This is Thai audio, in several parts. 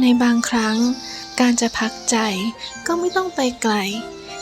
ในบางครั้ง การจะพักใจก็ไม่ต้องไปไกล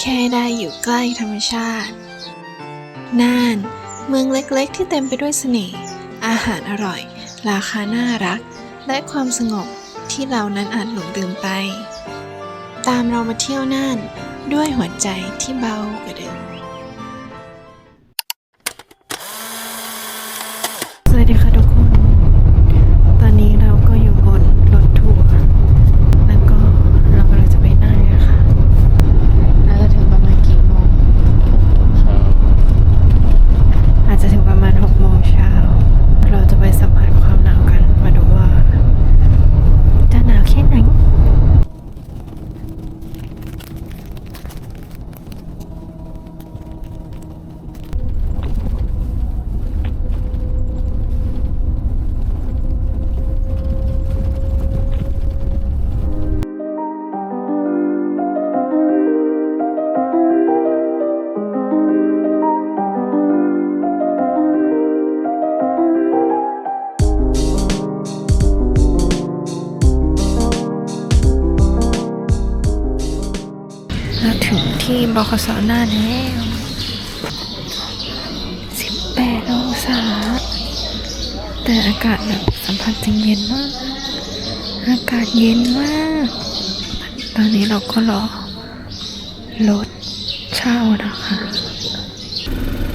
แค่ได้อยู่ใกล้ธรรมชาติ น่าน เมืองเล็กๆ ที่เต็มไปด้วยเสน่ห์อาหารอร่อย ราคาน่ารัก และความสงบที่เรานั้นอาจหลงลืมไป ตามเรามาเที่ยวน่านด้วยหัวใจที่เบากว่าเดิม ถึงที่บคสหน้าแล้ว18องศา แต่อากาศแบบสัมผัสจริงเย็นมาก อากาศเย็นมาก ตอนนี้เราก็รอรถเช่านะคะ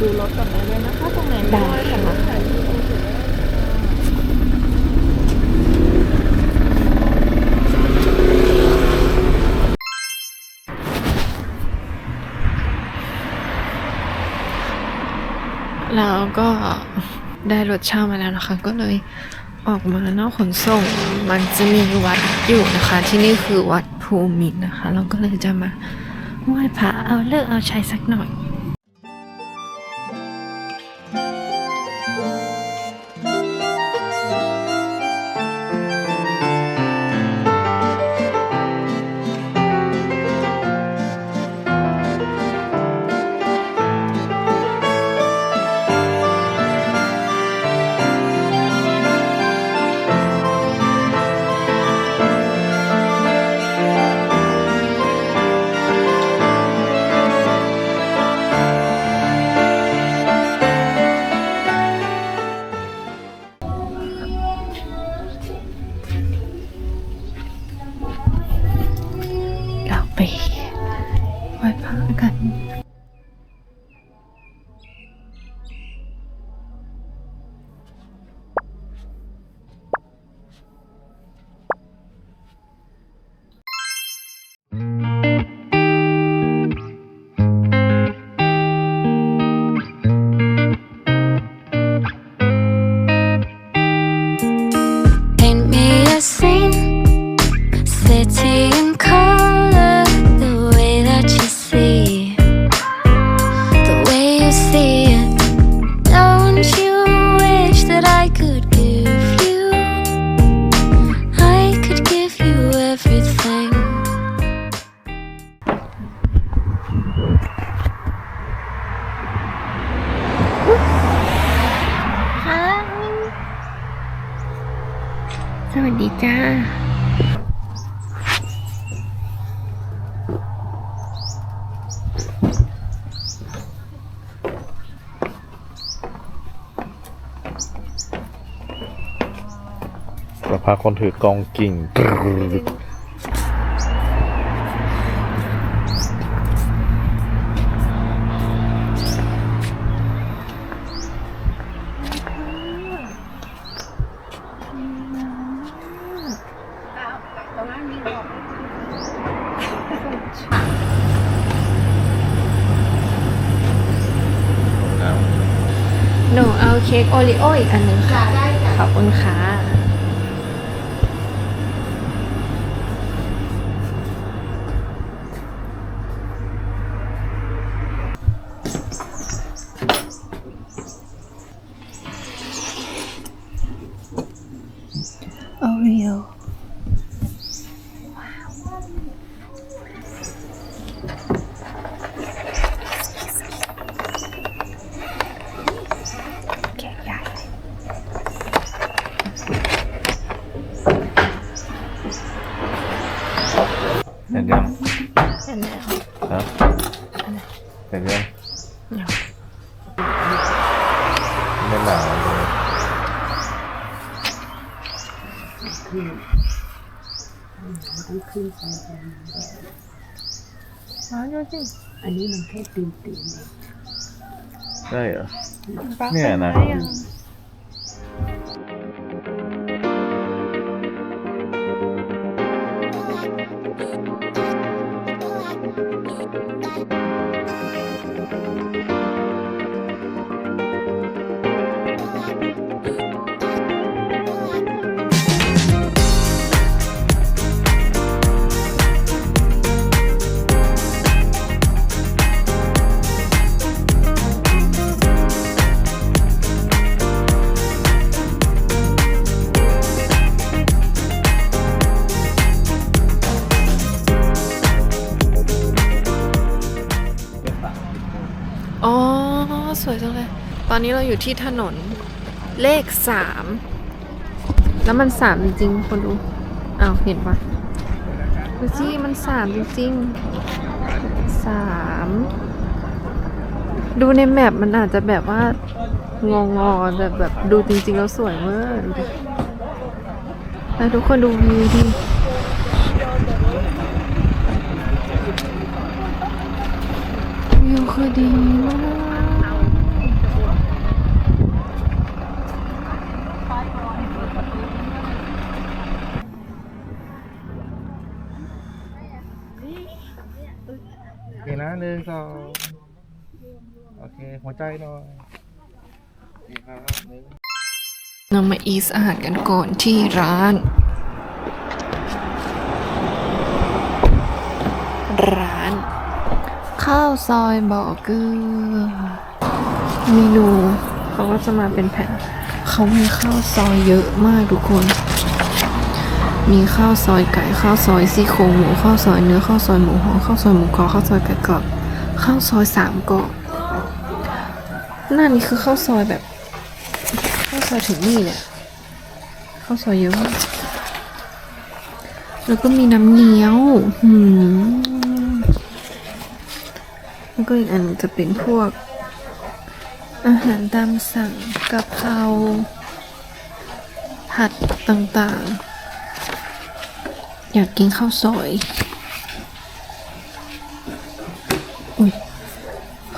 ดูรถก่อนได้เลยนะคะ ตรงไหนได้ค่ะ ก็ได้รถเช่ามาแล้วนะคะ ก็เลยออกมานอกขนส่ง มันจะมีวัดอยู่นะคะ ที่นี่คือวัดภูมินนะคะ เราก็เลยจะมาไหว้พระเอาเลิกเอาใช้สักหน่อย คนถือกองกิ่ง หนูเอาเค้กโอริโออีกอันหนึ่งค่ะ ขอบคุณค่ะ โมาดูสิอันนี้มันแค่ตีนตีนเอง ได้เหรอปลั๊กเนี่ยนะไฟอ่อ๋อ อนนี้เราอยู่ที่ถนนเลขสาม แล้วมันสามจริงๆคนดูอ้าวเห็นปะดูสิมันสามจริงๆสามดูในแมปมันอาจจะแบบว่างองอแต่แบบดูจริง ๆ แล้วสวยมากดูดิแล้วทุกคนดูวิวดิวิวคือดีมาก โอเค นะหนึ่งสองโอเค หัวใจหน่อยนี่ครับหนึ่งเรามาอีสอาหารกันก่อนที่ร้าน ร้าน ข้าวซอยบ่อเกลือเมนูเขาก็จะมาเป็นแผ่นเขามีข้าวซอยเยอะมากทุกคน มีข้าวซอยไก่ข้าวซอยซี่โครงหมูข้าวซอยเนื้อข้าวซอยหมูหอมข้าวซอยหมูกรอบข้าวซอยไก่กรอบ ข้าวซอยสามกรอบหน้านี้คือข้าวซอยแบบข้าวซอยถึงนี่เนี่ยข้าวซอยเยอะมากแล้วก็มีน้ำเงี้ยวหืมแล้วก็อีกอันจะเป็นพวก อาหารตามสั่งกะเพราผัดต่างๆ อยากกินข้าวซอย อุ้ย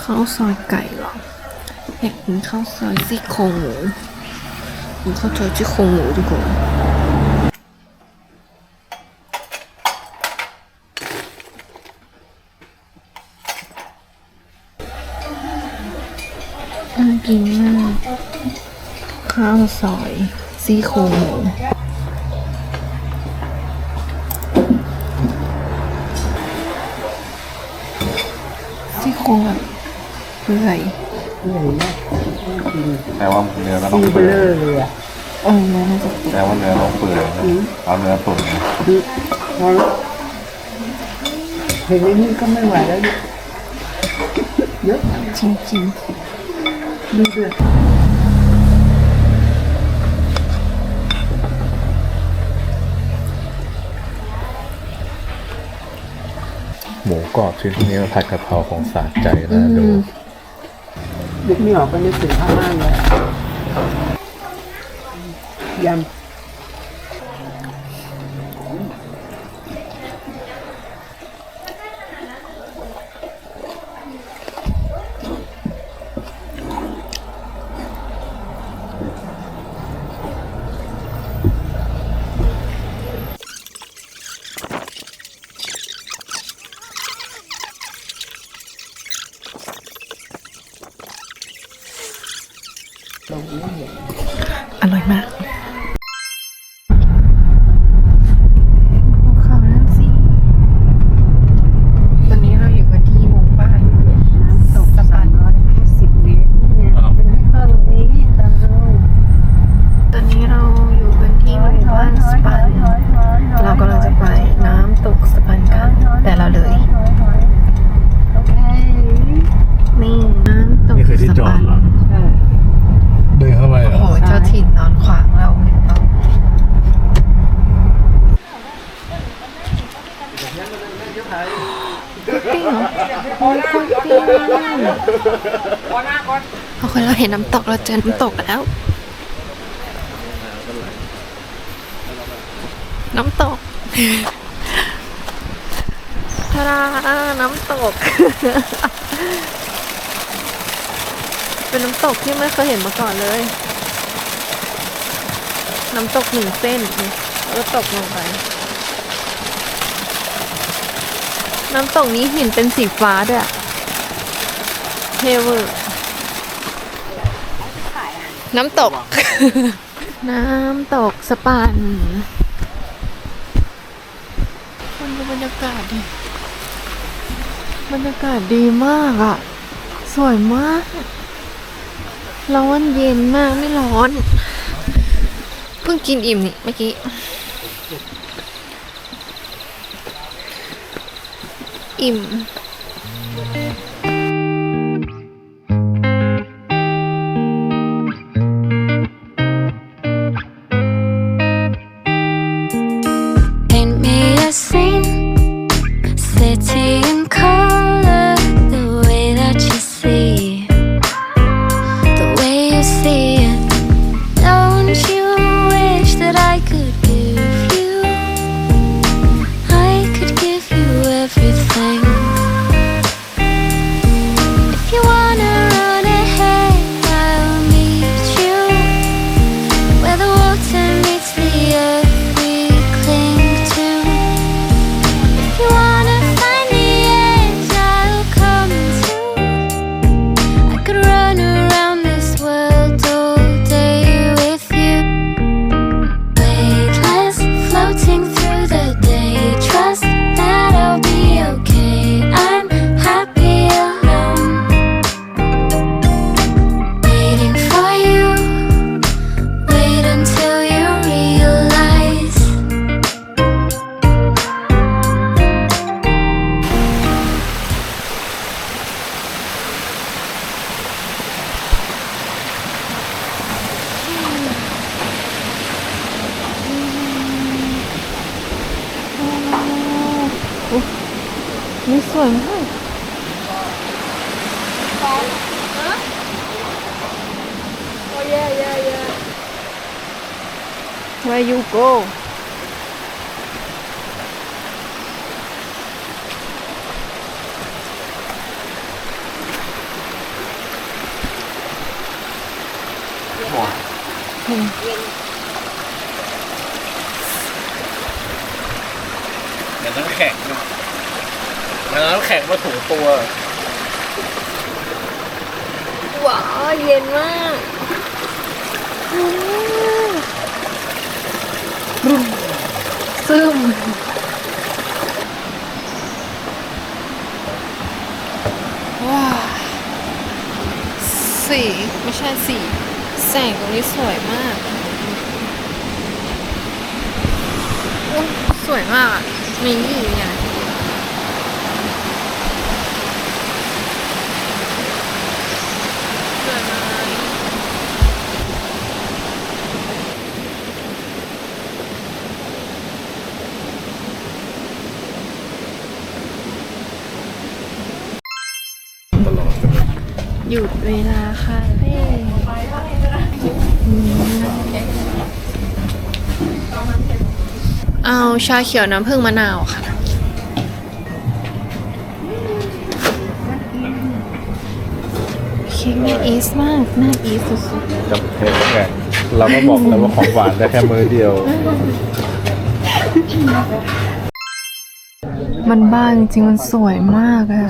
ข้าวซอยไก่หรออยากกินข้าวซอยซี่โครงหมูกินข้าวซอยซี่โครงหมูดีกว่าน่ากินมากข้าวซอยซี่โครงหมู ซี่โครงแบบเปื่อยแต่ว่าเนื้อก็ต้องตีเบเปื่ลอยอเลยอะเออน่าจะเปื่อยแต่ว่าเนื้อต้องเปื่อยนะเอาเนื้อตุ๋นนะดูพอเห็นอย่างนี้ก็ไม่ไหวแล้วเนี่ยเยอะจริงดูด้วย หมูกรอบชิ้นนี้มันผัดกะเพราของสาใจนะดูนึกไม่ออกก็นึกถึงข้าวม่านเลยยำ ๆ อร่อยมาก ปิ้งเหรอโอ้ย กล้วยปิ้งโอเคเราเห็นน้ำตกเราเจอน้ำตกแล้ว น้ำตกทาราน้ำตก เป็นน้ำตกที่ไม่เคยเห็นมาก่อนเลย น้ำตกหนึ่งเส้นแล้วก็ตกลงไป น้ำตกนี้หินเป็นสีฟ้าด้วย ทเวอร์น้ำตก น้ำตกสปันมันดูบรรยากาศดิ บรรยากาศดีมากอะสวยมาก ร้อนเย็นมากไม่ร้อน เพิ่งกินอิ่มนี่เมื่อกี้อิ่ม city and come Where you go เหมือนน้ำแข็งนะเหมือนน้ำแข็งมาถูตัวว้าวเย็นมาก ซึมว้าสีไม่ใช่สีแสงตรงนี้สวยมากโอ้สวยมากอะนี่ไงสวยมาก หยุด เวลาคาเฟ่อืมเอาชาเขียวน้ำผึ้งมะนาวค่ะ เค้กน่าอีสมาก น่าอีสสุดกับเค้กแข็งเราก็บอกแล้วว่าของหวานได้แค่มือเดียวๆมันบ้าจริงๆมันสวยมากอะ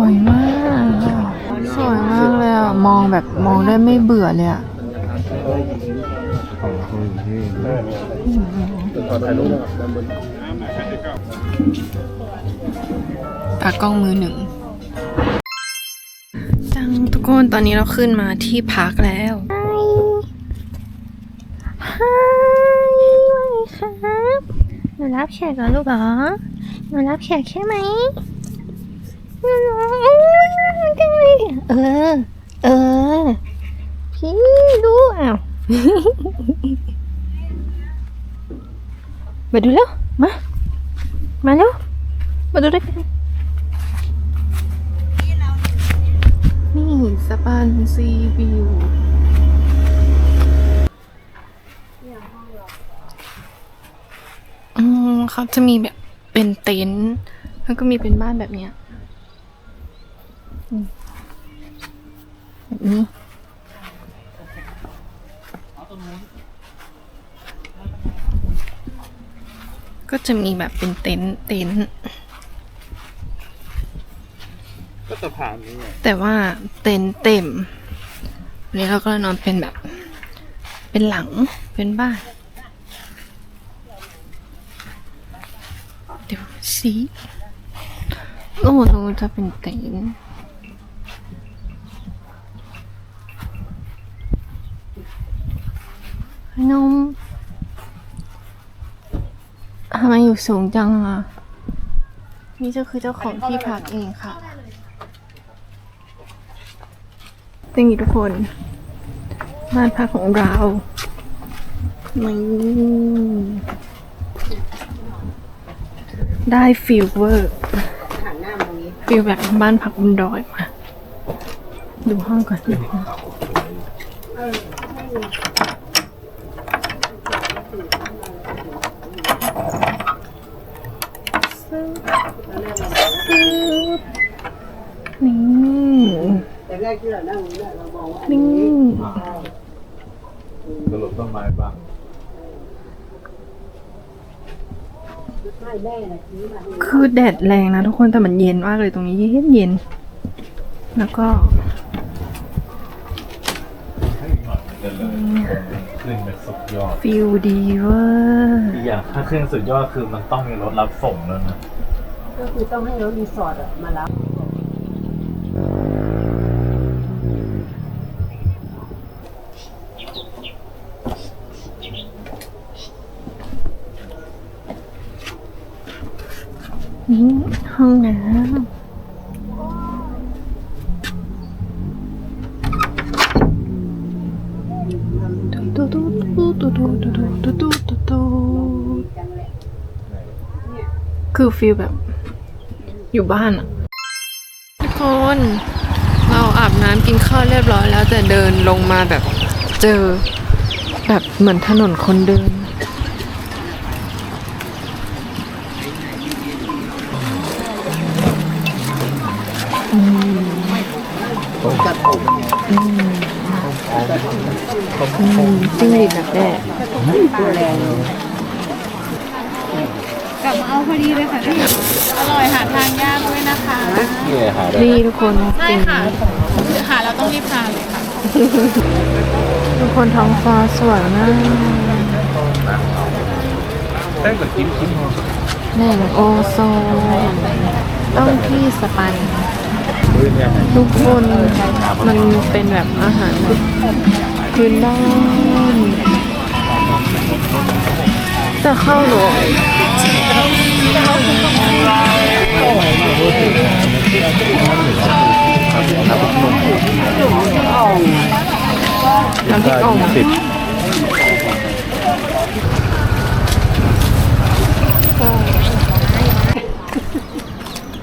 วยมากสวยมากเลยอะ มองแบบมองได้ไม่เบื่อเลยอะของคุณที่ตอนถ่ายรูปตากล้องมือหนึ่งจังทุกคนตอนนี้เราขึ้นมาที่พักแล้ว Hi ว่าไงครับ หนูรับแขกเหรอลูกเหรอ หนูรับแขกใช่ไหม เออ เออ พี่ดูอ้าวมาดูแล้วมา มาแล้วมาดูด้วยกันนี่สะพานซีวิวอืมเขาจะมีแบบเป็นเต็นท์แล้วก็มีเป็นบ้านแบบเนี้ย แบบนี้ก็จะมีแบบเป็นเต็นท์เต็นท์ก็สะพานนี้ไงแต่ว่าเต็นท์เต็มวันนี้เราก็เลยนอนเป็นแบบ เป็นหลังเป็นบ้าน เดี๋ยวสิโอ้ตรงนู้นจะเป็นเต็นท์ นมทำไมอยู่สูงจังอะ นี่ก็คือเจ้าของที่พักเองค่ะเป็นอย่างนี้ทุกคน บ้านพักของเรานี่ได้ฟิลเวอร์ฟิลแบบบ้านพักบนดอยมา ดูห้องก่อนดูห้อง นี่สรุปต้นไม้บ้างคือแดดแรงนะทุกคนแต่มันเย็นมากเลยตรงนี้เย็นเย็นแล้วก็ขึ้นเป็นสุดยอด ฟิลดีเวอร์อีกอย่างถ้าขึ้นสุดยอดคือมันต้องมีรถรับส่งแล้วนะก็คือต้องให้รถรีสอร์ทอะมารับ นี่ห้องน้ำตุ๊ตุ๊ตุ๊ตุ๊ตุ๊ตุ๊ตุ๊ตุ๊ตุ๊ตุ๊ตุ๊คือฟิลแบบ อยู่บ้านอะทุกคน เราอาบน้ำกินข้าวเรียบร้อยแล้วแต่เดินลงมาแบบเจอ แบบเหมือนถนนคนเดิน จิ้งหรีดแบบแด้กลับมาเอาพอดีเลยค่ะพี่ อร่อยหาทานยากด้วยนะคะ นี่หาได้นี่ทุกคนใช่ค่ะหาแล้วต้องรีบทานเลยค่ะ ทุกคนท้องฟ้าสวยมากได้กับกินกินพอแหล่งโอโซนต้องที่สปันเฮ้ยเนี่ย ทุกคนมันเป็นแบบอาหารพื้นบ้านแต่ข้าวหลวงน้ำพริกอ่องติด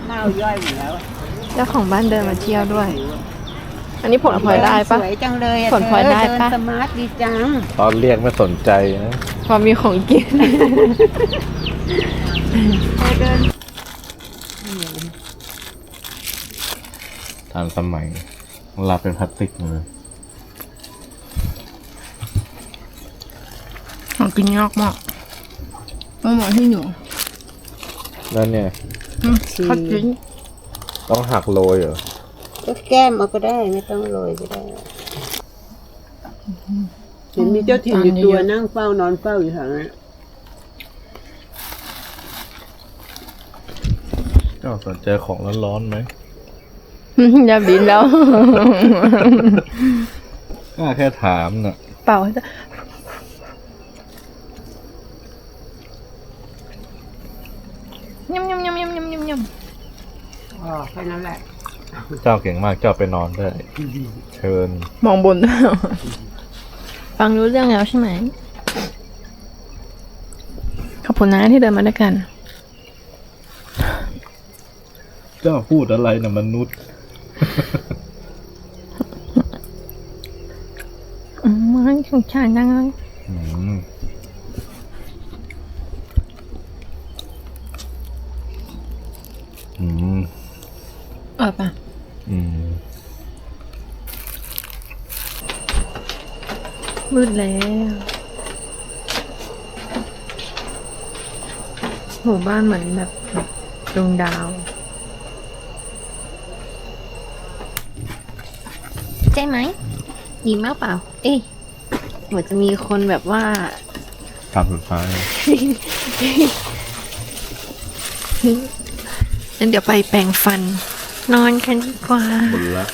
ข้าย่อยอยู่แล้ว เจ้าของบ้านเดินมาเที่ยวด้วย อันนี้ผลพลอยได้ปะ สวยจังเลยอะผลพลอยได้ปะ เธอเดินสมาร์ทดีจัง ตอนเรียกไม่สนใจนะพอมีของกิน ทันสมัยลาเป็นพลาสติกเลยของกินยากมากต้องบอกที่อยู่แล้วเนี่ยคัดกิน ต้องหักโรยเหรอ ก็แก้มเอาก็ได้ไม่ต้องโรยก็ได้เห็นมีเจ้าถิ่นอยู่ตัวนั่งเฝ้านอนเฝ้าอยู่แถวนั้นเจ้าสนใจของร้อนๆไหม อย่าบินแล้วก็แค่ถามน่ะ เปล่าจะยำยำยำยำยำยำย อ๋อแค่นั้นแหละเจ้าเก่งมากเจ้าไปนอนได้ เชิญำมองบน ฟังรู้เรื่องแล้วใช่ไหมเขาอบคุณนะที่เดินมาด้วยกัน เจ้าพูดอะไรนะมนุษย์ อืมมันสงสารจังเลย อืมอืม เออปะ อืม มืดแล้วหมู่บ้านเหมือนแบบดวงดาว ใช่ไหมยิ้มมากเปล่า เอ้ยเหมือนจะมีคนแบบว่าคำสุดท้ายงั้นเดี๋ยวไปแปรงฟัน นอนกันดีกว่าหมดละ